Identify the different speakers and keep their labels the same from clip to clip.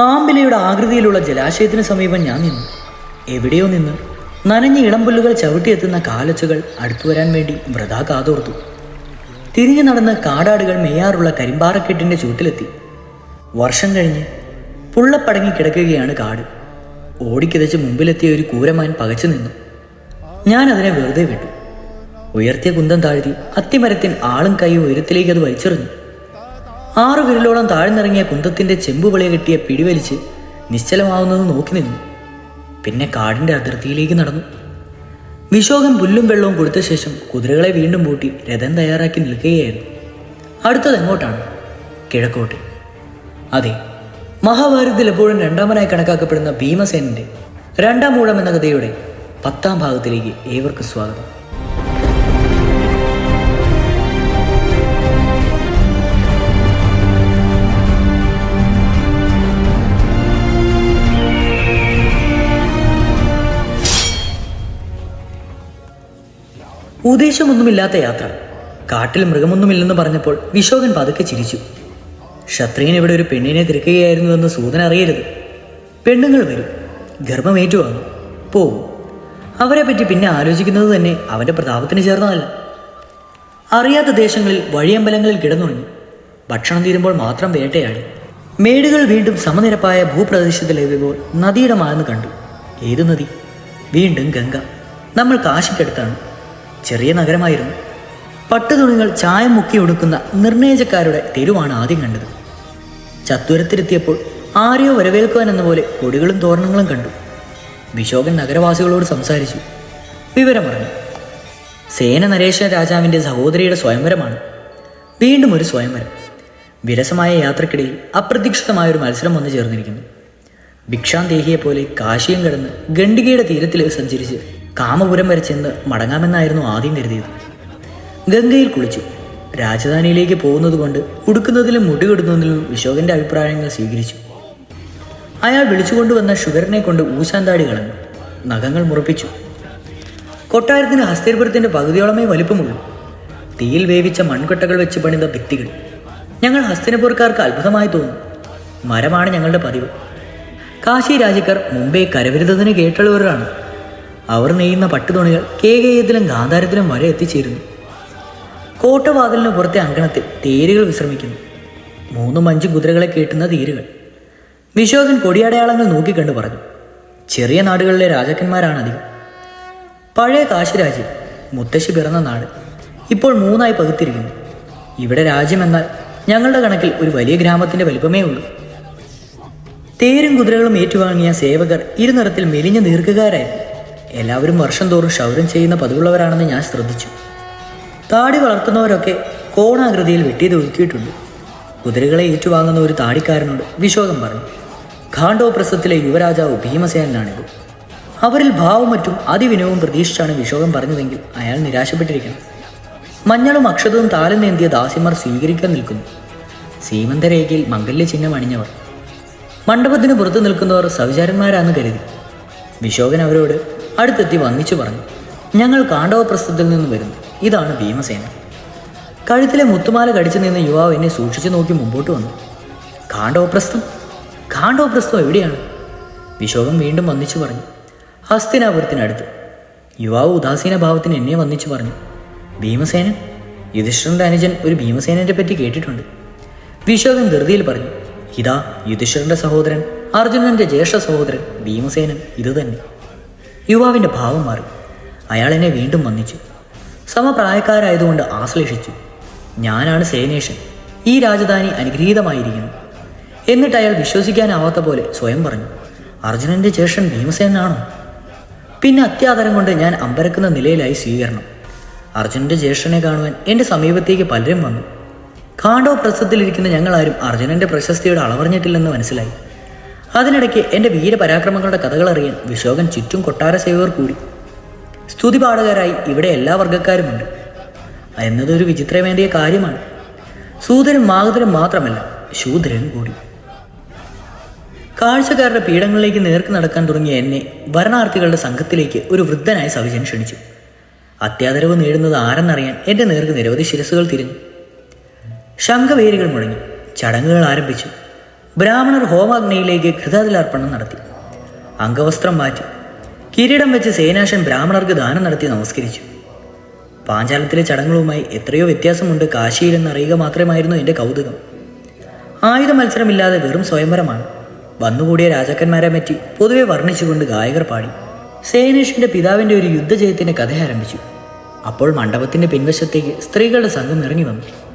Speaker 1: ആമ്പിലയുടെ ആകൃതിയിലുള്ള ജലാശയത്തിന് സമീപം ഞാൻ നിന്നു. എവിടെയോ നിന്ന് നനഞ്ഞ ഇളംപുല്ലുകൾ ചവിട്ടിയെത്തുന്ന കാലച്ചുകൾ അടുത്തു വരാൻ വേണ്ടി വൃഥാ കാതോർത്തു. തിരിഞ്ഞു നടന്ന് കാടാടുകൾ മെയ്യാറുള്ള കരിമ്പാറക്കെട്ടിന്റെ ചൂട്ടിലെത്തി വർഷം കഴിഞ്ഞ് പുള്ളപ്പടങ്ങി കിടക്കുകയാണ് കാട്. ഓടിക്കിതച്ച് മുമ്പിലെത്തിയ ഒരു കൂരമാൻ പകച്ചു നിന്നു. ഞാൻ അതിനെ വെറുതെ വിട്ടു. ഉയർത്തിയ കുന്തം താഴ്ത്തി അത്തിമരത്തിൻ ആളും കൈ ഉയരത്തിലേക്ക് അത് വലിച്ചെറിഞ്ഞു. ആറു വിരലോളം താഴ്ന്നിറങ്ങിയ കുന്തത്തിന്റെ ചെമ്പുവളയെ കെട്ടിയ പിടിവലിച്ച് നിശ്ചലമാവുന്നത് നോക്കി നിന്നു. പിന്നെ കാടിന്റെ അതിർത്തിയിലേക്ക് നടന്നു. വിശോകം പുല്ലും വെള്ളവും കൊടുത്ത ശേഷം കുതിരകളെ വീണ്ടും പൂട്ടി രഥം തയ്യാറാക്കി നിൽക്കുകയായിരുന്നു. അടുത്തത് എങ്ങോട്ടാണ്? കിഴക്കോട്ട്. അതെ മഹാഭാരതത്തിൽ എപ്പോഴും രണ്ടാമനായി കണക്കാക്കപ്പെടുന്ന ഭീമസേനന്റെ രണ്ടാം മൂഴം എന്ന കഥയുടെ പത്താം ഭാഗത്തിലേക്ക് ഏവർക്കും സ്വാഗതം. ഉദ്ദേശമൊന്നുമില്ലാത്ത യാത്ര. കാട്ടിൽ മൃഗമൊന്നുമില്ലെന്ന് പറഞ്ഞപ്പോൾ വിശോകൻ പതുക്കെ ചിരിച്ചു. ക്ഷത്രിയൻ ഇവിടെ ഒരു പെണ്ണിനെ തിരക്കുകയായിരുന്നുവെന്ന് സൂതൻ അറിയരുത്. പെണ്ണുങ്ങൾ വരും. ഗർഭമേറ്റു വന്നു പോവും. അവരെ പറ്റി പിന്നെ ആലോചിക്കുന്നത് തന്നെ അവന്റെ പ്രതാപത്തിന് ചേർന്നതല്ല. അറിയാത്ത ദേശങ്ങളിൽ വഴിയമ്പലങ്ങളിൽ കിടന്നുറങ്ങി. ഭക്ഷണം തീരുമ്പോൾ മാത്രം വേട്ടയാടി. മേടുകൾ വീണ്ടും സമനിരപ്പായ ഭൂപ്രദേശത്തിലെത്തിയപ്പോൾ നദിയുടെ മാന്ന് കണ്ടു. ഏത് നദി? വീണ്ടും ഗംഗ. നമ്മൾ കാശിക്കടുത്താണ്. ചെറിയ നഗരമായിരുന്നു. പട്ടുതുണികൾ ചായം മുക്കി ഒടുക്കുന്ന നിർണയജക്കാരുടെ തെരുവാണ് ആദ്യം കണ്ടത്. ചത്തുരത്തിലെത്തിയപ്പോൾ ആരെയോ വരവേൽക്കുവാൻ എന്ന പോലെ കൊടികളും തോരണങ്ങളും കണ്ടു. വിശോകൻ നഗരവാസികളോട് സംസാരിച്ചു. വിവരം പറഞ്ഞു സേന നരേശ രാജാവിന്റെ സഹോദരിയുടെ സ്വയംവരമാണ്. വീണ്ടും ഒരു സ്വയംവരം. വിരസമായ യാത്രക്കിടയിൽ അപ്രതീക്ഷിതമായ ഒരു മത്സരം വന്നു ചേർന്നിരിക്കുന്നു. ഭിക്ഷാന്തേഹിയെ പോലെ കാശിയും കടന്ന് ഗണ്ഡികയുടെ തീരത്തിൽ സഞ്ചരിച്ച് കാമപുരം വരെ ചെന്ന് മടങ്ങാമെന്നായിരുന്നു ആദ്യം കരുതിയത്. ഗംഗയിൽ കുളിച്ചു. രാജധാനിയിലേക്ക് പോകുന്നത് കൊണ്ട് ഉടുക്കുന്നതിലും മുടികെടുന്നതിലും വിശോകന്റെ അഭിപ്രായങ്ങൾ സ്വീകരിച്ചു. അയാൾ വിളിച്ചുകൊണ്ടുവന്ന ഷുഗറിനെ കൊണ്ട് ഊശാന്താടി കളഞ്ഞു. നഖങ്ങൾ മുറപ്പിച്ചു. കൊട്ടാരത്തിന് ഹസ്തീർപുരത്തിന്റെ പകുതിയോളമേ വലിപ്പമുള്ളൂ. തീയിൽ വേവിച്ച മൺകൊട്ടകൾ വെച്ച് പണിത ഭിത്തികൾ. ഞങ്ങൾ ഹസ്തിനപൂർക്കാർക്ക് അത്ഭുതമായി തോന്നും. മരമാണ് ഞങ്ങളുടെ പതിവ്. കാശി രാജ്യക്കാർ മുമ്പേ കരവിരുദ്ധത്തിന് കേട്ടുള്ളവരാണ്. അവർ നെയ്യുന്ന പട്ടുതുണികൾ കേകേയത്തിലും ഗാന്ധാരത്തിലും വരെ എത്തിച്ചേരുന്നു. കോട്ടവാതിലിന് പുറത്തെ അങ്കണത്തിൽ തേരുകൾ വിശ്രമിക്കുന്നു. മൂന്നും അഞ്ചും കുതിരകളെ കേട്ടുന്ന തേരുകൾ. വിശോകൻ കൊടിയടയാളങ്ങൾ നോക്കിക്കണ്ടു പറഞ്ഞു. ചെറിയ നാടുകളിലെ രാജാക്കന്മാരാണ് അധികം. പഴയ കാശിരാജ്യം മുത്തശ്ശി പിറന്ന നാട് ഇപ്പോൾ മൂന്നായി പകുത്തിരിക്കുന്നു ഇവിടെ രാജ്യമെന്നാൽ ഞങ്ങളുടെ കണക്കിൽ ഒരു വലിയ ഗ്രാമത്തിന്റെ വലിപ്പമേ ഉള്ളൂ. തേരും കുതിരകളും ഏറ്റുവാങ്ങിയ സേവകർ ഇരുനിറത്തിൽ മെലിഞ്ഞ ദീർഘകാരായിരുന്നു. എല്ലാവരും വർഷം തോറും ക്ഷൗരം ചെയ്യുന്ന പതിവുള്ളവരാണെന്ന് ഞാൻ ശ്രദ്ധിച്ചു. താടി വളർത്തുന്നവരൊക്കെ കോണാകൃതിയിൽ വെട്ടിയത് ഒതുക്കിയിട്ടുണ്ട് കുതിരകളെ ഏറ്റുവാങ്ങുന്ന ഒരു താടിക്കാരനോട് വിശോകം പറഞ്ഞു ഖാണ്ഡോപ്രസത്തിലെ യുവരാജാവ് ഭീമസേനാണിത് അവരിൽ ഭാവം മറ്റും അതിവിനവും പ്രതീക്ഷിച്ചാണ് വിശോകം പറഞ്ഞതെങ്കിൽ അയാൾ നിരാശപ്പെട്ടിരിക്കണം. മഞ്ഞളും അക്ഷതവും താലം നേന്തിയ ദാസിമാർ സ്വീകരിക്കാൻ നിൽക്കുന്നു. സീമന്തരേഖയിൽ മംഗല്യ ചിഹ്നം അണിഞ്ഞവർ. മണ്ഡപത്തിന് പുറത്തു നിൽക്കുന്നവർ സവിചാരന്മാരാണെന്ന് കരുതി. വിശോകൻ അവരോട് അടുത്തെത്തി വന്നിച്ചു പറഞ്ഞു ഞങ്ങൾ കാണ്ഡവപ്രസ്ഥത്തിൽ നിന്ന് വരുന്നു. ഇതാണ് ഭീമസേന. കഴുത്തിലെ മുത്തുമാല കടിച്ചു നിന്ന യുവാവ് എന്നെ സൂക്ഷിച്ചു നോക്കി മുമ്പോട്ട് വന്നു. കാണ്ഡവപ്രസ്ഥം കാണ്ഡവപ്രസ്ഥം എവിടെയാണ്? വിശോകം വീണ്ടും വന്നിച്ചു പറഞ്ഞു ഹസ്തിനാപുരത്തിനടുത്ത്. യുവാവ് ഉദാസീന ഭാവത്തിന് എന്നെ വന്നിച്ചു പറഞ്ഞു ഭീമസേനൻ? യുധിഷ്ഠിരന്റെ അനുജൻ ഒരു ഭീമസേനന്റെ പറ്റി കേട്ടിട്ടുണ്ട്. വിശോകൻ ധൃതിയിൽ പറഞ്ഞു ഇതാ യുധിഷ്ഠിരന്റെ സഹോദരൻ അർജുനന്റെ ജ്യേഷ്ഠ സഹോദരൻ ഭീമസേനൻ. ഇത് തന്നെ യുവാവിന്റെ ഭാവം മാറി. അയാൾ എന്നെ വീണ്ടും വന്നിച്ചു സമപ്രായക്കാരായതുകൊണ്ട് ആശ്ലേഷിച്ചു. ഞാനാണ് സേനേഷൻ. ഈ രാജധാനി അനുഗ്രഹീതമായിരിക്കുന്നു. എന്നിട്ട് അയാൾ വിശ്വസിക്കാനാവാത്ത പോലെ സ്വയം പറഞ്ഞു അർജുനന്റെ ചേഷൻ ഭീമസേനാണോ? പിന്നെ അത്യാദരം കൊണ്ട് ഞാൻ അമ്പരക്കുന്ന നിലയിലായി സ്വീകരണം. അർജുനന്റെ ജ്യേഷ്ഠനെ കാണുവാൻ എന്റെ സമീപത്തേക്ക് പലരും വന്നു. കാണ്ടോ പ്രസത്തിലിരിക്കുന്ന ഞങ്ങളാരും അർജുനന്റെ പ്രശസ്തിയുടെ അളവറിഞ്ഞിട്ടില്ലെന്ന് മനസ്സിലായി. അതിനിടയ്ക്ക് എന്റെ വീരപരാക്രമങ്ങളുടെ കഥകൾ അറിയാൻ വിശോകൻ ചുറ്റും കൊട്ടാര സേവകർ കൂടി. സ്തുതിപാഠകരായി ഇവിടെ എല്ലാ വർഗക്കാരുമുണ്ട്. എന്നതൊരു വിചിത്രമേന്തിയ കാര്യമാണ്. സൂതരും മാഗതരും മാത്രമല്ല ശൂദ്രനും കൂടി. കാഴ്ചക്കാരുടെ പീഠങ്ങളിലേക്ക് നേർക്ക് നടക്കാൻ തുടങ്ങിയ എന്നെ വരണാർത്ഥികളുടെ സംഘത്തിലേക്ക് ഒരു വൃദ്ധനായ സവിജൻ ക്ഷണിച്ചു. അത്യാദരവ് നേടുന്നത് ആരെന്നറിയാൻ എന്റെ നേർക്ക് നിരവധി ശിരസുകൾ തിരിഞ്ഞു. ശംഖവേരികൾ മുഴങ്ങി. ചടങ്ങുകൾ ആരംഭിച്ചു. ബ്രാഹ്മണർ ഹോമാഗ്നിയിലേക്ക് ഘൃതാതിലർപ്പണം നടത്തി. അംഗവസ്ത്രം മാറ്റി. കിരീടം വെച്ച് സേനാശൻ ബ്രാഹ്മണർക്ക് ദാനം നടത്തി നമസ്കരിച്ചു. പാഞ്ചാലത്തിലെ ചടങ്ങുകളുമായി എത്രയോ വ്യത്യാസമുണ്ട് കാശിയിലെന്ന് അറിയുക മാത്രമായിരുന്നു എന്റെ കൗതുകം. ആയുധ മത്സരമില്ലാതെ വെറും സ്വയംവരമാണ്. വന്നുകൂടിയ രാജാക്കന്മാരെ പറ്റി പൊതുവെ വർണിച്ചുകൊണ്ട് ഗായകർ പാടി. സേനേഷിന്റെ പിതാവിന്റെ ഒരു യുദ്ധജയത്തിന്റെ കഥ ആരംഭിച്ചു. അപ്പോൾ മണ്ഡപത്തിന്റെ പിൻവശത്തേക്ക് സ്ത്രീകളുടെ സംഘം ഇറങ്ങി വന്നു.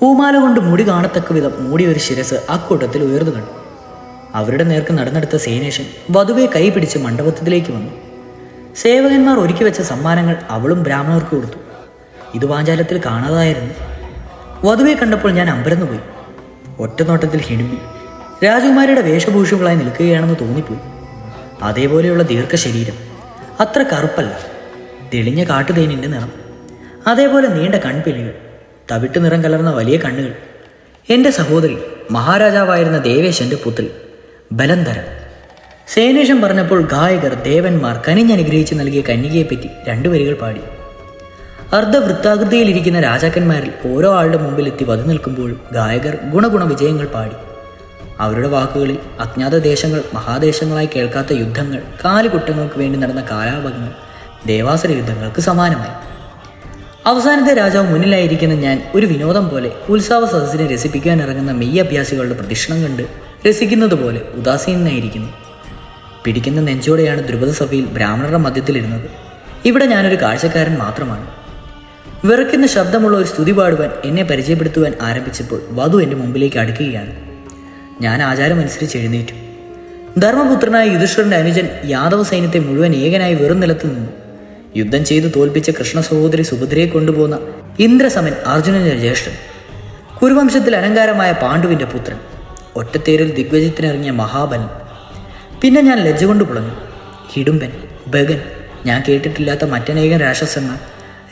Speaker 1: പൂമാല കൊണ്ട് മുടി കാണത്തക്ക വിധം മൂടിയ ഒരു ശിരസ് അക്കൂട്ടത്തിൽ ഉയർന്നു കണ്ടു. അവരുടെ നേർക്ക് നടന്നെടുത്ത സേനേഷൻ വധുവെ കൈ പിടിച്ച് മണ്ഡപത്തിലേക്ക് വന്നു. സേവകന്മാർ ഒരുക്കി വെച്ച സമ്മാനങ്ങൾ അവളും ബ്രാഹ്മണർക്ക് കൊടുത്തു. ഇത് പാഞ്ചാലത്തിൽ കാണാതായിരുന്നു. വധുവെ കണ്ടപ്പോൾ ഞാൻ അമ്പരന്നു പോയി. ഒറ്റനോട്ടത്തിൽ ഹിണിമ്പി രാജകുമാരിയുടെ വേഷഭൂഷകളായി നിൽക്കുകയാണെന്ന് തോന്നിപ്പോയി. അതേപോലെയുള്ള ദീർഘശരീരം. അത്ര കറുപ്പല്ല. തെളിഞ്ഞ കാട്ടുതേനിന്റെ നിറം. അതേപോലെ നീണ്ട കൺപിലികൾ തവിട്ട് നിറം കലർന്ന വലിയ കണ്ണുകൾ. എന്റെ സഹോദരി മഹാരാജാവായിരുന്ന ദേവേശന്റെ പുത്രി ബലന്ധരൻ സേനേഷം പറഞ്ഞപ്പോൾ ഗായകർ ദേവന്മാർ കനിഞ്ഞനുഗ്രഹിച്ച് നൽകിയ കന്യകയെപ്പറ്റി രണ്ടു വരികൾ പാടി. അർദ്ധവൃത്താകൃതിയിലിരിക്കുന്ന രാജാക്കന്മാരിൽ ഓരോ ആളുടെ മുമ്പിലെത്തി വധു നിൽക്കുമ്പോൾ ഗായകർ ഗുണഗുണ വിജയങ്ങൾ പാടി. അവരുടെ വാക്കുകളിൽ അജ്ഞാത ദേശങ്ങൾ മഹാദേശങ്ങളായി കേൾക്കാത്ത യുദ്ധങ്ങൾ കാലുകുറ്റങ്ങൾക്ക് വേണ്ടി നടന്ന കാലാപകങ്ങൾ ദേവാസുര യുദ്ധങ്ങൾക്ക് സമാനമായി. അവസാനത്തെ രാജാവ് മുന്നിലായിരിക്കുന്ന ഞാൻ ഒരു വിനോദം പോലെ ഉത്സവ സദസ്സിനെ രസിപ്പിക്കാൻ ഇറങ്ങുന്ന മെയ്യ അഭ്യാസികളുടെ പ്രദക്ഷിണം കണ്ട് രസിക്കുന്നത് പോലെ ഉദാസീനായിരിക്കുന്നു പിടിക്കുന്ന നെഞ്ചോടെയാണ് ദ്രുപദ സഭയിൽ ബ്രാഹ്മണരുടെ മധ്യത്തിലിരുന്നത്. ഇവിടെ ഞാനൊരു കാഴ്ചക്കാരൻ മാത്രമാണ്. വിറയ്ക്കുന്ന ശബ്ദമുള്ള ഒരു സ്തുതി പാടുവാൻ എന്നെ പരിചയപ്പെടുത്തുവാൻ ആരംഭിച്ചപ്പോൾ വധു എന്റെ മുമ്പിലേക്ക് അടുക്കുകയാണ്. ഞാൻ ആചാരമനുസരിച്ച് എഴുന്നേറ്റു. ധർമ്മപുത്രനായ യുധിഷ്ഠിരന്റെ അനുജൻ യാദവ സൈന്യത്തെ മുഴുവൻ ഏകനായി വെറും നിലത്ത് നിന്നു. യുദ്ധം ചെയ്തു തോൽപ്പിച്ച കൃഷ്ണ സഹോദരി സുഭദ്രയെ കൊണ്ടുപോകുന്ന ഇന്ദ്രസമൻ അർജുനന്റെ ജ്യേഷ്ഠൻ കുരുവംശത്തിൽ അലങ്കാരമായ പാണ്ഡുവിന്റെ പുത്രൻ ഒറ്റത്തേരിൽ ദിഗ്വിജയത്തിനിറങ്ങിയ മഹാബലൻ. പിന്നെ ഞാൻ ലജ്ജ കൊണ്ട് പുളഞ്ഞു. ഹിഡുംബൻ ബഗൻ ഞാൻ കേട്ടിട്ടില്ലാത്ത മറ്റനേകം രാക്ഷസന്മാർ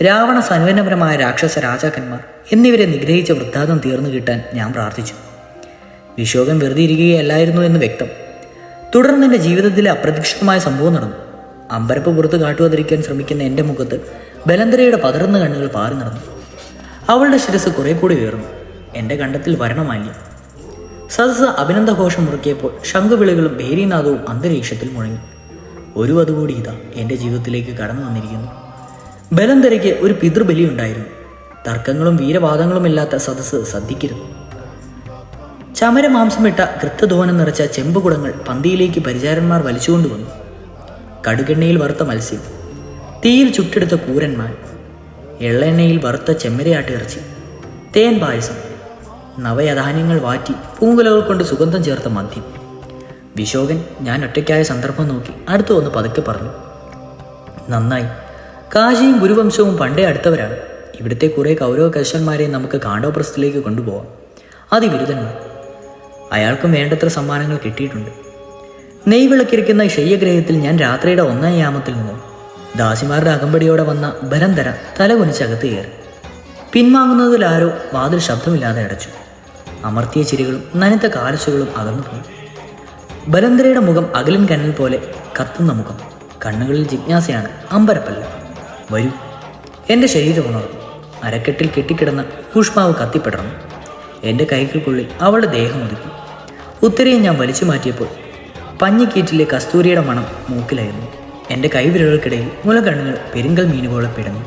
Speaker 1: രാവണ സന്വന്നപരമായ രാക്ഷസ രാജാക്കന്മാർ എന്നിവരെ നിഗ്രഹിച്ച വൃദ്ധാന്തം തീർന്നു കിട്ടാൻ ഞാൻ പ്രാർത്ഥിച്ചു. വിശോകം വെറുതെ ഇരിക്കുകയല്ലായിരുന്നു എന്ന് വ്യക്തം. തുടർന്ന് എന്റെ ജീവിതത്തിലെ അപ്രതീക്ഷിതമായ സംഭവം നടന്നു. അമ്പരപ്പ് പുറത്ത് കാട്ടുവതിരിക്കാൻ ശ്രമിക്കുന്ന എന്റെ മുഖത്ത് ബലന്തരയുടെ പതർന്ന കണ്ണുകൾ പാറി നടന്നു. അവളുടെ ശിരസ് കുറെ കൂടി ഉയർന്നു. എന്റെ കണ്ടത്തിൽ വരണമാല്യം സദസ് അഭിനന്ദഘോഷം മുറുക്കിയപ്പോൾ ശംഖുവിളികളും ഭേരിനാഥവും അന്തരീക്ഷത്തിൽ മുഴങ്ങി. ഒരു അതുകൂടി ഇതാ എന്റെ ജീവിതത്തിലേക്ക് കടന്നു വന്നിരിക്കുന്നു. ബലന്തരയ്ക്ക് ഒരു പിതൃബലി ഉണ്ടായിരുന്നു. തർക്കങ്ങളും വീരവാദങ്ങളും ഇല്ലാത്ത സദസ്സ് ശ്രദ്ധിക്കരുത് ചമരമാംസമിട്ട കൃത്യധോനം നിറച്ച ചെമ്പുകുടങ്ങൾ പന്തിയിലേക്ക് പരിചാരന്മാർ വലിച്ചുകൊണ്ടുവന്നു കടുകെണ്ണയിൽ വറുത്ത മത്സ്യം. തീയിൽ ചുട്ടെടുത്ത കൂരന്മാൻ. എള്ളെണ്ണയിൽ വറുത്ത ചെമ്മരയാട്ട് ഇറച്ചി. തേൻ പായസം. നവയധാന്യങ്ങൾ വാറ്റി പൂങ്കുലകൾ കൊണ്ട് സുഗന്ധം ചേർത്ത മദ്യം. വിശോകൻ ഞാൻ ഒറ്റയ്ക്കായ സന്ദർഭം നോക്കി അടുത്തു വന്ന് പതുക്കെ പറഞ്ഞു. നന്നായി. കാശിയും ഗുരുവംശവും പണ്ടേ അടുത്തവരാണ്. ഇവിടുത്തെ കുറേ കൗരവ കർശന്മാരെ നമുക്ക് കാണ്ടോപ്രസ്ഥത്തിലേക്ക് കൊണ്ടുപോകാം അതിവിരുദ്ധന്മാർ. അയാൾക്കും വേണ്ടത്ര സമ്മാനങ്ങൾ കിട്ടിയിട്ടുണ്ട്. നെയ് വിളക്കിരിക്കുന്ന ശയ്യഗ്രഹത്തിൽ ഞാൻ രാത്രിയുടെ ഒന്നാം യാമത്തിൽ നിന്നു. ദാസിമാരുടെ അകമ്പടിയോടെ വന്ന ബലന്തര തല കുനിച്ചകത്ത് കയറി. പിൻവാങ്ങുന്നതിൽ ആരോ വാതിൽ ശബ്ദമില്ലാതെ അടച്ചു. അമർത്തിയ ചിരികളും നനത്ത കാലച്ചുകളും അകന്നുപോയി ബലന്തരയുടെ മുഖം അകലിൻ കനൽ പോലെ കത്തുന്ന മുഖം. കണ്ണുകളിൽ ജിജ്ഞാസയാണ് അമ്പരപ്പല്ല. വരൂ. എന്റെ ശരീരം ഉണർന്നു അരക്കെട്ടിൽ കെട്ടിക്കിടന്ന കൂഷ്മാവ് കത്തിപ്പെടണം എന്റെ കൈകൾക്കുള്ളിൽ അവളുടെ ദേഹം ഒതുക്കി. ഉത്തരയെ ഞാൻ വലിച്ചു മാറ്റിയപ്പോൾ പഞ്ഞിക്കീറ്റിലെ കസ്തൂരിയുടെ മണം മൂക്കിലായിരുന്നു. എന്റെ കൈവിരലുകൾക്കിടയിൽ മുലകണ്ണുകൾ പെരുങ്കൽ മീനുപോലെ പിടഞ്ഞു.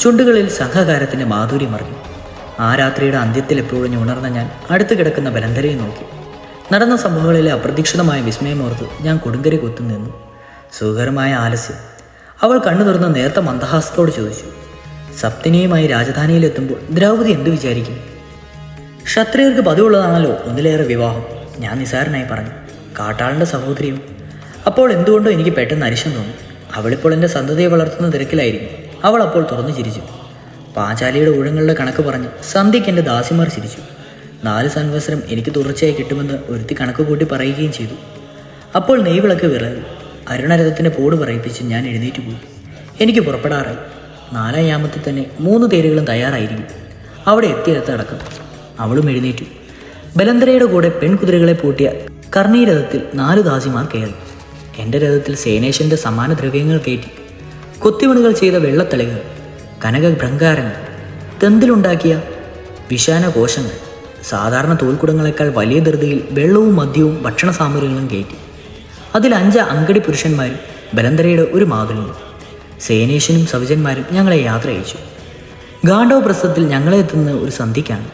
Speaker 1: ചുണ്ടുകളിൽ സംഘകാരത്തിന്റെ മാധുര്യം അറിഞ്ഞു ആ രാത്രിയുടെ അന്ത്യത്തിൽ എപ്പോഴും ഉണർന്ന ഞാൻ അടുത്ത് കിടക്കുന്ന ബലന്തരയെ നോക്കി. നടന്ന സംഭവങ്ങളിലെ അപ്രതീക്ഷിതമായ വിസ്മയമോർത്ത് ഞാൻ കൊടുങ്കരി കൊത്തു നിന്നു. സുഖകരമായ ആലസ്യം. അവൾ കണ്ണു തുറന്ന് നേരത്തെ മന്ദഹാസത്തോട് ചോദിച്ചു സപ്തിനിയുമായി രാജധാനിയിലെത്തുമ്പോൾ ദ്രൗപതി എന്തു വിചാരിക്കും? ക്ഷത്രിയർക്ക് പതിവുള്ളതാണല്ലോ ഒന്നിലേറെ വിവാഹം ഞാൻ നിസാരനായി പറഞ്ഞു. കാട്ടാളന്റെ സഹോദരിയും. അപ്പോൾ എന്തുകൊണ്ടോ എനിക്ക് പെട്ടെന്ന് അരിശം തോന്നി. അവളിപ്പോൾ എന്റെ സന്തതിയെ വളർത്തുന്ന തിരക്കിലായിരിക്കും. അവൾ അപ്പോൾ തുറന്നു ചിരിച്ചു. പാഞ്ചാലിയുടെ ഊഴങ്ങളുടെ കണക്ക് പറഞ്ഞ് സന്ധ്യയ്ക്ക് എന്റെ ദാസിമാർ ചിരിച്ചു. നാല് സംവത്സരം എനിക്ക് തുടർച്ചയായി കിട്ടുമെന്ന് ഒരുത്തി കണക്ക് കൂട്ടി പറയുകയും ചെയ്തു. അപ്പോൾ നെയ്വിളക്ക് വിറകി. അരുണരഥത്തിന്റെ പോട് പറയിപ്പിച്ച് ഞാൻ എഴുന്നേറ്റ് പോയി. എനിക്ക് പുറപ്പെടാറായി. നാലാം യാമത്തിൽ തന്നെ മൂന്ന് തേരുകളും തയ്യാറായിരിക്കും. അവിടെ എത്തിയെടുത്തടക്കം അവളും എഴുന്നേറ്റു. ബലന്തരയുടെ കൂടെ പെൺകുതിരകളെ പൂട്ടിയ കർണീരഥത്തിൽ നാല് ദാസിമാർ കയറി. എന്റെ രഥത്തിൽ സേനേശന്റെ സമാന ദ്രവ്യങ്ങൾ കയറ്റി. കൊത്തിമണികൾ ചെയ്ത വെള്ളത്തളികൾ കനക ഭ്രങ്കാരങ്ങൾ തെന്തിലുണ്ടാക്കിയ വിശാന കോശങ്ങൾ സാധാരണ തോൽക്കുടങ്ങളെക്കാൾ വലിയ ധൃതിയിൽ വെള്ളവും മദ്യവും ഭക്ഷണ സാമഗ്രികളും കയറ്റി. അതിൽ അഞ്ച് അങ്കടി പുരുഷന്മാരും ബലന്തരയുടെ ഒരു മാതൃകയും സേനേശനും സവിജന്മാരും ഞങ്ങളെ യാത്ര അയച്ചു. ഗാണ്ഡവ പ്രസ്ഥത്തിൽ ഞങ്ങളെ എത്തുന്ന ഒരു സന്ധിക്കാണ്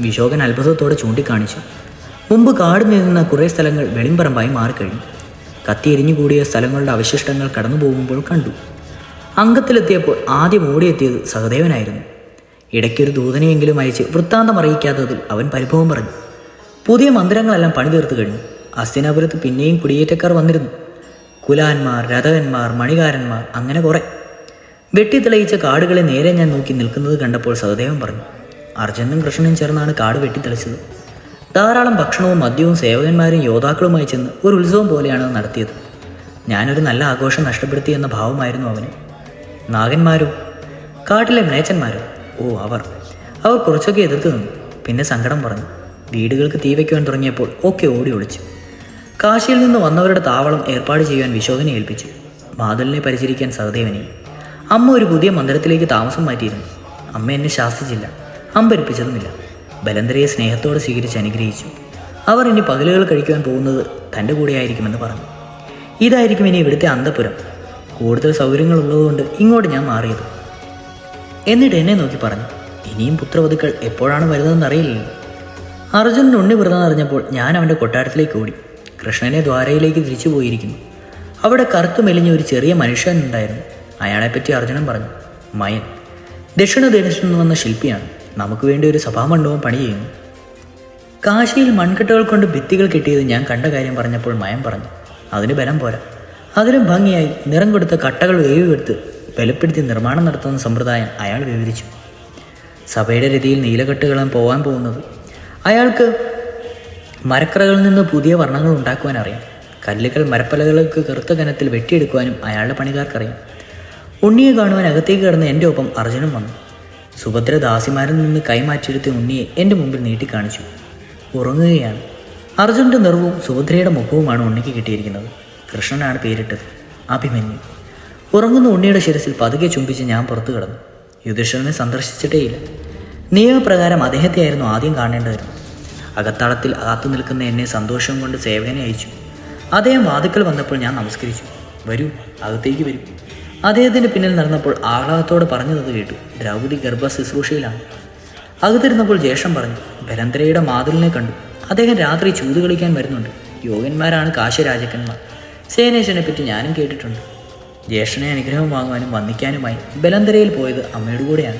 Speaker 1: വിശോകൻ അത്ഭുതത്തോടെ ചൂണ്ടിക്കാണിച്ചു. മുമ്പ് കാട് നിന്ന കുറേ സ്ഥലങ്ങൾ വെളിമ്പറമ്പായി മാറിക്കഴിഞ്ഞു. കത്തിയെരിഞ്ഞു കൂടിയ സ്ഥലങ്ങളുടെ അവശിഷ്ടങ്ങൾ കടന്നു പോകുമ്പോൾ കണ്ടു. അംഗത്തിലെത്തിയപ്പോൾ ആദ്യം ഓടിയെത്തിയത് സഹദേവനായിരുന്നു. ഇടയ്ക്കൊരു ദൂതനെയെങ്കിലും അയച്ച് വൃത്താന്തം അറിയിക്കാത്തതിൽ അവൻ പരിഭവം പറഞ്ഞു. പുതിയ മന്ദിരങ്ങളെല്ലാം പണി തീർത്തു കഴിഞ്ഞു. അസ്തിനാപുരത്ത് പിന്നെയും കുടിയേറ്റക്കാർ വന്നിരുന്നു. കുലാന്മാർ രഥകന്മാർ മണികാരന്മാർ അങ്ങനെ കുറെ. വെട്ടിത്തെളയിച്ച കാടുകളെ നേരെ ഞാൻ നോക്കി നിൽക്കുന്നത് കണ്ടപ്പോൾ സഹദേവൻ പറഞ്ഞു അർജുനും കൃഷ്ണനും ചേർന്നാണ് കാട് വെട്ടിത്തെളിച്ചത്. ധാരാളം ഭക്ഷണവും മദ്യവും സേവകന്മാരും യോദ്ധാക്കളുമായി ചെന്ന് ഒരു ഉത്സവം പോലെയാണ് നടത്തിയത്. ഞാനൊരു നല്ല ആഘോഷം നഷ്ടപ്പെടുത്തി എന്ന ഭാവമായിരുന്നു അവന്. നാഗന്മാരോ കാട്ടിലെ മ്ലേച്ചന്മാരോ ഓ അവർ. അവർ കുറച്ചൊക്കെ എതിർത്ത് നിന്നു. പിന്നെ സങ്കടം പറഞ്ഞു. വീടുകൾക്ക് തീ വയ്ക്കുവാൻ തുടങ്ങിയപ്പോൾ ഒക്കെ ഓടി ഒളിച്ചു. കാശിയിൽ നിന്ന് വന്നവരുടെ താവളം ഏർപ്പാട് ചെയ്യുവാൻ വിശോധനെ ഏൽപ്പിച്ചു. മാതലിനെ പരിചരിക്കാൻ സഹദേവനെ. അമ്മ ഒരു പുതിയ മന്ദിരത്തിലേക്ക് താമസം മാറ്റിയിരുന്നു. അമ്മ എന്നെ ശാസിച്ചില്ല. അമ്പരിപ്പിച്ചതുമില്ല. ബലന്തരയെ സ്നേഹത്തോടെ സ്വീകരിച്ച് അനുഗ്രഹിച്ചു. അവർ ഇനി പകലുകൾ കഴിക്കുവാൻ പോകുന്നത് തന്റെ കൂടെയായിരിക്കുമെന്ന് പറഞ്ഞു. ഇതായിരിക്കും ഇനി ഇവിടുത്തെ അന്തപുരം. കൂടുതൽ സൗകര്യങ്ങൾ ഉള്ളതുകൊണ്ട് ഇങ്ങോട്ട് ഞാൻ മാറിയത്. എന്നിട്ട് എന്നെ നോക്കി പറഞ്ഞു ഇനിയും പുത്രവധുക്കൾ എപ്പോഴാണ് വരുന്നതെന്ന് അറിയില്ലല്ലോ. അർജുനൻ ഉണ്ണി വൃതം അറിഞ്ഞപ്പോൾ ഞാൻ അവന്റെ കൊട്ടാരത്തിലേക്ക് ഓടി. കൃഷ്ണനെ ദ്വാരയിലേക്ക് തിരിച്ചു പോയിരിക്കുന്നു. അവിടെ കറുത്തു മെലിഞ്ഞ ഒരു ചെറിയ മനുഷ്യനുണ്ടായിരുന്നു. അയാളെപ്പറ്റി അർജുനൻ പറഞ്ഞു മയൻ. ദക്ഷിണ ദേശത്തു നിന്ന് വന്ന ശില്പിയാണ്. നമുക്ക് വേണ്ടി ഒരു സഭാമണ്ഡപം പണി ചെയ്യുന്നു. കാശിയിൽ മൺകെട്ടുകൾ കൊണ്ട് ഭിത്തികൾ കെട്ടിയത് ഞാൻ കണ്ട കാര്യം പറഞ്ഞപ്പോൾ മയം പറഞ്ഞു. അതിന് ബലം പോരാ. അതിലും ഭംഗിയായി നിറം കൊടുത്ത കട്ടകൾ വേവിയെടുത്ത് ബലപ്പെടുത്തി നിർമ്മാണം നടത്തുന്ന സമ്പ്രദായം അയാൾ വിവരിച്ചു. സഭയുടെ രീതിയിൽ നീലകെട്ടുകളും പോകാൻ പോകുന്നത്. അയാൾക്ക് മരക്കറകളിൽ നിന്ന് പുതിയ വർണങ്ങൾ ഉണ്ടാക്കുവാൻ അറിയാം. കല്ലുകൾ മരപ്പലകൾക്ക് കറുത്ത കനത്തിൽ വെട്ടിയെടുക്കുവാനും അയാളുടെ പണിക്കാർക്കറിയാം. ഉണ്ണിയെ കാണുവാൻ അകത്തേക്ക് കിടന്ന് എന്റെ ഒപ്പം അർജുനും വന്നു. സുഭദ്ര ദാസിമാരിൽ നിന്ന് കൈമാറ്റിയെടുത്ത ഉണ്ണിയെ എന്റെ മുമ്പിൽ നീട്ടിക്കാണിച്ചു. ഉറങ്ങുകയാണ്. അർജുന്റെ നിറവും സുഭദ്രയുടെ മുഖവുമാണ് ഉണ്ണിക്ക് കിട്ടിയിരിക്കുന്നത്. കൃഷ്ണനാണ് പേരിട്ടത്. അഭിമന്യു. ഉറങ്ങുന്ന ഉണ്ണിയുടെ ശിരസിൽ പതുക്കെ ചുംബിച്ച് ഞാൻ പുറത്തു കിടന്നു. യുധിഷ്ഠിരനെ സന്ദർശിച്ചിട്ടേയില്ല. നിയമപ്രകാരം അദ്ദേഹത്തെയായിരുന്നു ആദ്യം കാണേണ്ടതായിരുന്നു അകത്താളത്തിൽ കാത്തു നിൽക്കുന്ന എന്നെ സന്തോഷം കൊണ്ട് സേവകനെ അയച്ചു. അദ്ദേഹം വാതുക്കൾ വന്നപ്പോൾ ഞാൻ നമസ്കരിച്ചു. വരൂ അകത്തേക്ക് വരൂ. അദ്ദേഹത്തിന്റെ പിന്നിൽ നടന്നപ്പോൾ ആഹ്ലാദത്തോടെ പറഞ്ഞത് കേട്ടു. ദ്രൗപതി ഗർഭ ശുശ്രൂഷയിലാണ്. അകത്തിരുന്നപ്പോൾ ജേഷം പറഞ്ഞു ബലന്തരയുടെ മാതിലിനെ കണ്ടു. അദ്ദേഹം രാത്രി ചൂത് കളിക്കാൻ വരുന്നുണ്ട്. യോഗന്മാരാണ് കാശരാജക്കന്മാർ സേനേശനെ പറ്റി ഞാനും കേട്ടിട്ടുണ്ട്. ജ്യേഷ്ഠനെ അനുഗ്രഹം വാങ്ങുവാനും വന്ദിക്കാനുമായി ബലന്തരയിൽ പോയത് അമ്മയുടെ കൂടെയാണ്.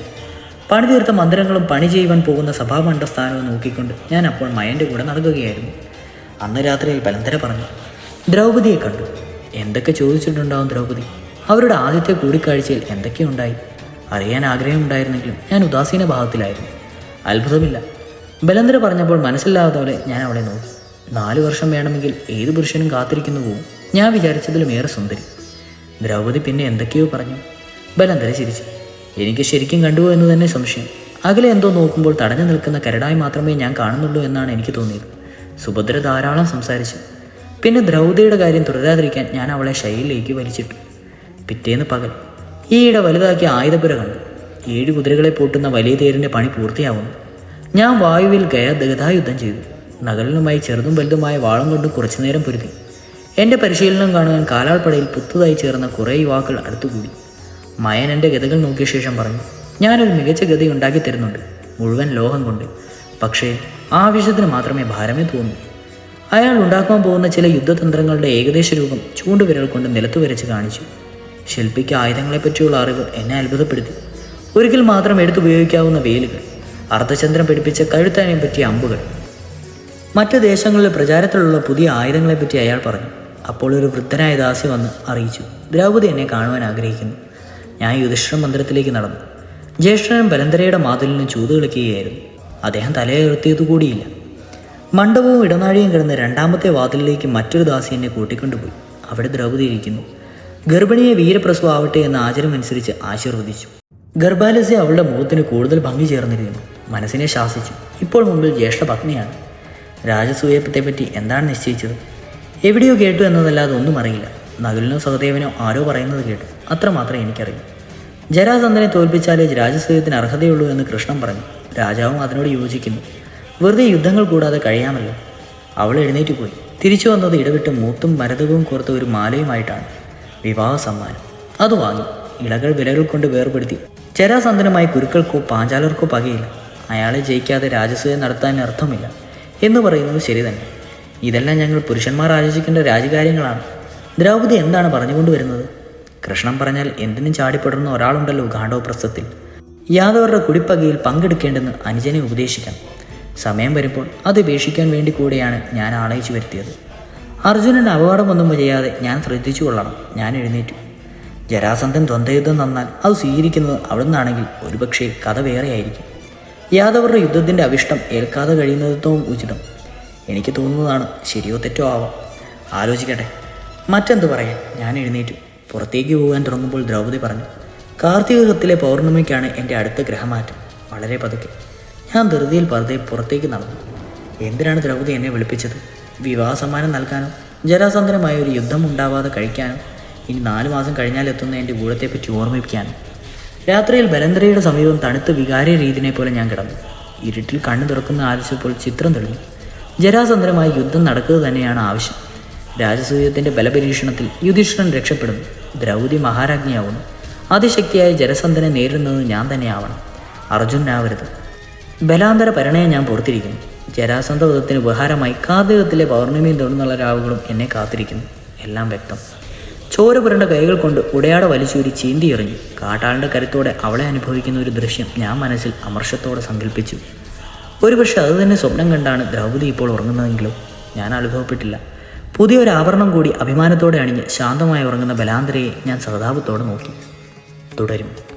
Speaker 1: പണി തീർത്ത മന്ദിരങ്ങളും പണി ചെയ്യുവാൻ പോകുന്ന സഭാമണ്ഡസ്ഥാനവും നോക്കിക്കൊണ്ട് ഞാൻ അപ്പോൾ മയന്റെ കൂടെ നടക്കുകയായിരുന്നു. അന്ന് രാത്രിയിൽ ബലന്തര പറഞ്ഞു ദ്രൗപതിയെ കണ്ടു. എന്തൊക്കെ ചോദിച്ചിട്ടുണ്ടാവും ദ്രൗപദി? അവരുടെ ആദ്യത്തെ കൂടിക്കാഴ്ചയിൽ എന്തൊക്കെയുണ്ടായി? അറിയാൻ ആഗ്രഹമുണ്ടായിരുന്നെങ്കിലും ഞാൻ ഉദാസീന ഭാവത്തിലായിരുന്നു. അത്ഭുതമില്ല. ബലന്ദ്ര പറഞ്ഞപ്പോൾ മനസ്സില്ലാത്തപോലെ ഞാൻ അവളെ നോക്കി. നാലു വർഷം വേണമെങ്കിൽ ഏത് പുരുഷനും കാത്തിരിക്കുന്നു പോവും. ഞാൻ വിചാരിച്ചതിലും ഏറെ സുന്ദരി. ദ്രൗപദി പിന്നെ എന്തൊക്കെയോ പറഞ്ഞു. ബലന്തര ചിരിച്ചു. എനിക്ക് ശരിക്കും കണ്ടുവോ എന്ന് തന്നെ സംശയം. അകലെ എന്തോ നോക്കുമ്പോൾ തടഞ്ഞു നിൽക്കുന്ന കരടായി മാത്രമേ ഞാൻ കാണുന്നുള്ളൂ എന്നാണ് എനിക്ക് തോന്നിയത്. സുഭദ്ര ധാരാളം സംസാരിച്ചു. പിന്നെ ദ്രൗപദിയുടെ കാര്യം തുടരാതിരിക്കാൻ ഞാൻ അവളെ ശൈലിയിലേക്ക് വലിച്ചിട്ടു. പിറ്റേന്ന് പകൽ. ഈയിടെ വലുതാക്കിയ ആയുധപുര കണ്ടു. ഏഴ് കുതിരകളെ പൂട്ടുന്ന വലിയ തേരിന്റെ പണി പൂർത്തിയാവുന്നു. ഞാൻ വായുവിൽ ഗയ ഗതായുദ്ധം ചെയ്തു. നഗലിനുമായി ചെറുതും വലുതുമായ വാളം കൊണ്ട് കുറച്ചുനേരം പൊരുതി. എന്റെ പരിശീലനം കാണുവാൻ കാലാൾപ്പടയിൽ പുതുതായി ചേർന്ന കുറേ യുവാക്കൾ അടുത്തുകൂടി. മയൻ എന്റെ ഗതകൾ നോക്കിയ ശേഷം പറഞ്ഞു ഞാനൊരു മികച്ച ഗതി ഉണ്ടാക്കി തരുന്നുണ്ട് മുഴുവൻ ലോഹം കൊണ്ട്. പക്ഷേ ആവശ്യത്തിന് മാത്രമേ ഭാരമേ തോന്നൂ. അയാൾ ഉണ്ടാക്കാൻ പോകുന്ന ചില യുദ്ധതന്ത്രങ്ങളുടെ ഏകദേശ രൂപം ചൂണ്ടുവിരൽ കൊണ്ട് നിലത്ത് വരച്ച് കാണിച്ചു. ശില്പിക്ക് ആയുധങ്ങളെപ്പറ്റിയുള്ള അറിവ് എന്നെ അത്ഭുതപ്പെടുത്തി. ഒരിക്കൽ മാത്രം എടുത്തുപയോഗിക്കാവുന്ന വേലുകൾ അർദ്ധചന്ദ്രം പിടിപ്പിച്ച കഴുത്തനെ പറ്റിയ അമ്പുകൾ. മറ്റ് ദേശങ്ങളിലെ പ്രചാരത്തിലുള്ള പുതിയ ആയുധങ്ങളെപ്പറ്റി അയാൾ പറഞ്ഞു. അപ്പോൾ ഒരു വൃദ്ധനായ ദാസി വന്ന് അറിയിച്ചു ദ്രൗപദി എന്നെ കാണുവാൻ ആഗ്രഹിക്കുന്നു. ഞാൻ യുധിഷ്ഠിര മന്ദിരത്തിലേക്ക് നടന്നു. ജ്യേഷ്ഠനും ബലന്തരയുടെ മാതിലിന് ചൂത് കളിക്കുകയായിരുന്നു. അദ്ദേഹം തലയുയർത്തിയത് കൂടിയില്ല. മണ്ഡപവും ഇടനാഴിയും കിടന്ന് രണ്ടാമത്തെ വാതിലിലേക്ക് മറ്റൊരു ദാസി എന്നെ കൂട്ടിക്കൊണ്ടുപോയി. അവിടെ ദ്രൗപദി ഇരിക്കുന്നു. ഗർഭിണിയെ വീരപ്രസവമാവട്ടെ എന്ന ആചാരമനുസരിച്ച് ആശീർവദിച്ചു. ഗർഭാലസ്യ അവളുടെ മുഖത്തിന് കൂടുതൽ ഭംഗി ചേർന്നിരുന്നു. മനസ്സിനെ ശാസിച്ചു. ഇപ്പോൾ മുമ്പിൽ ജ്യേഷ്ഠ പത്നിയാണ്. രാജസൂയത്തെപ്പറ്റി എന്താണ് നിശ്ചയിച്ചത്? എവിടെയോ കേട്ടു എന്നതല്ലാതെ ഒന്നും അറിയില്ല. നകുലിനോ സഹദേവനോ ആരോ പറയുന്നത് കേട്ടു. അത്രമാത്രം എനിക്കറിയും. ജരാസന്ധനെ തോൽപ്പിച്ചാലേ രാജസൂയത്തിന് അർഹതയുള്ളൂ എന്ന് കൃഷ്ണൻ പറഞ്ഞു. രാജാവും അതിനോട് യോജിക്കുന്നു. വെറുതെ യുദ്ധങ്ങൾ കൂടാതെ കഴിയാമല്ലോ. അവൾ എഴുന്നേറ്റ് പോയി. തിരിച്ചു വന്നത് ഇടവിട്ട് മൂത്തും മരതകവും കോർത്ത ഒരു മാലയുമായിട്ടാണ്. വിവാഹ സമ്മാനം അത് വാങ്ങി. ഇളകൾ വിലകൾ കൊണ്ട് വേർപെടുത്തി. ചരാസന്തനമായി കുരുക്കൾക്കോ പാഞ്ചാലർക്കോ പകയില്ല. അയാളെ ജയിക്കാതെ രാജസൂയ നടത്താൻ അർത്ഥമില്ല. എന്ന് പറയുന്നത് ശരി തന്നെ. ഇതെല്ലാം ഞങ്ങൾ പുരുഷന്മാർ ആലോചിക്കേണ്ട രാജകാര്യങ്ങളാണ്. ദ്രൗപദി എന്താണ് പറഞ്ഞുകൊണ്ട് വരുന്നത്? കൃഷ്ണൻ പറഞ്ഞാൽ എന്തിനും ചാടിപ്പെടുന്ന ഒരാളുണ്ടല്ലോ ഗാഠോപ്രസ്ഥത്തിൽ യാദവരുടെ കുടിപ്പകയിൽ പങ്കെടുക്കേണ്ടെന്ന് അനുജനെ ഉപദേശിക്കാം. സമയം വരുമ്പോൾ അത് ഉപേക്ഷിക്കാൻ വേണ്ടി കൂടെയാണ് ഞാൻ ആളയിച്ചു വരുത്തിയത്. അർജുനൻ അപകടമൊന്നും ചെയ്യാതെ ഞാൻ ശ്രദ്ധിച്ചു കൊള്ളണം. ഞാൻ എഴുന്നേറ്റു. ജരാസന്ധൻ ദ്വന്ദ്വയുദ്ധം നന്നാൽ അത് സ്വീകരിക്കുന്നത് അവിടുന്നാണെങ്കിൽ ഒരുപക്ഷെ കഥ വേറെയായിരിക്കും. യാദവരുടെ യുദ്ധത്തിന്റെ അവിഷ്ടം ഏൽക്കാതെ കഴിയുന്നതും ഉചിതം. എനിക്ക് തോന്നുന്നതാണ് ശരിയോ തെറ്റോ ആവാം. ആലോചിക്കട്ടെ. മറ്റെന്ത് പറയാൻ? ഞാൻ എഴുന്നേറ്റു. പുറത്തേക്ക് പോകാൻ തുടങ്ങുമ്പോൾ ദ്രൗപദി പറഞ്ഞു കാർത്തികത്തിലെ പൗർണമിക്കാണ് എന്റെ അടുത്ത ഗ്രഹമാറ്റം. വളരെ പതുക്കെ. ഞാൻ ധൃതിയിൽ പതുതെ പുറത്തേക്ക് നടന്നു. എന്തിനാണ് ദ്രൗപദി എന്നെ വിളിപ്പിച്ചത്? വിവാഹ സമ്മാനം നൽകാനോ ജരാസന്ധനമായ ഒരു യുദ്ധം ഉണ്ടാവാതെ കഴിക്കാനോ ഇനി നാലു മാസം കഴിഞ്ഞാൽ എത്തുന്ന എന്റെ ഗൂഢത്തെപ്പറ്റി ഓർമ്മിപ്പിക്കാനും. രാത്രിയിൽ ബലന്ദ്രയുടെ സമീപം തണുത്ത വികാരിയ രീതിനെ പോലെ ഞാൻ കിടന്നു. ഇരുട്ടിൽ കണ്ണു തുറക്കുന്ന ആവശ്യപ്പോൾ ചിത്രം തെളിഞ്ഞു. ജരാസന്ധനമായി യുദ്ധം നടക്കുക തന്നെയാണ് ആവശ്യം. രാജസൂയത്തിന്റെ ബലപരീക്ഷണത്തിൽ യുധിഷ്ഠിരൻ രക്ഷപ്പെടുന്നു. ദ്രൗതി മഹാരാജ്ഞിയാവുന്നു. അതിശക്തിയായ ജരസന്ധനെ നേരിടുന്നത് ഞാൻ തന്നെയാവണം. അർജുനാവരുത് ബലാന്തര പരിണയം ഞാൻ പുറത്തിരിക്കുന്നു. ജരാസന്ധ വധത്തിന് ഉപഹാരമായി കാതകത്തിലെ പൗർണമിയും തുടർന്നുള്ള രാവുകളും എന്നെ കാത്തിരിക്കുന്നു. എല്ലാം വ്യക്തം. ചോര പുരണ്ട കൈകൾ കൊണ്ട് ഉടയാട വലിച്ചൂരി ചീന്തി എറിഞ്ഞു കാട്ടാളിന്റെ കരുത്തോടെ അവളെ അനുഭവിക്കുന്ന ഒരു ദൃശ്യം ഞാൻ മനസ്സിൽ അമർഷത്തോടെ സങ്കല്പിച്ചു ഒരുപക്ഷെ അത് തന്നെ സ്വപ്നം കണ്ടാണ് ദ്രൗപദി ഇപ്പോൾ ഉറങ്ങുന്നതെങ്കിലും ഞാൻ അനുഭവപ്പെട്ടില്ല. പുതിയൊരു ആഭരണം കൂടി അഭിമാനത്തോടെ അണിഞ്ഞ് ശാന്തമായി ഉറങ്ങുന്ന ബലാന്തരയെ ഞാൻ സഹതാപത്തോടെ നോക്കി. തുടരും.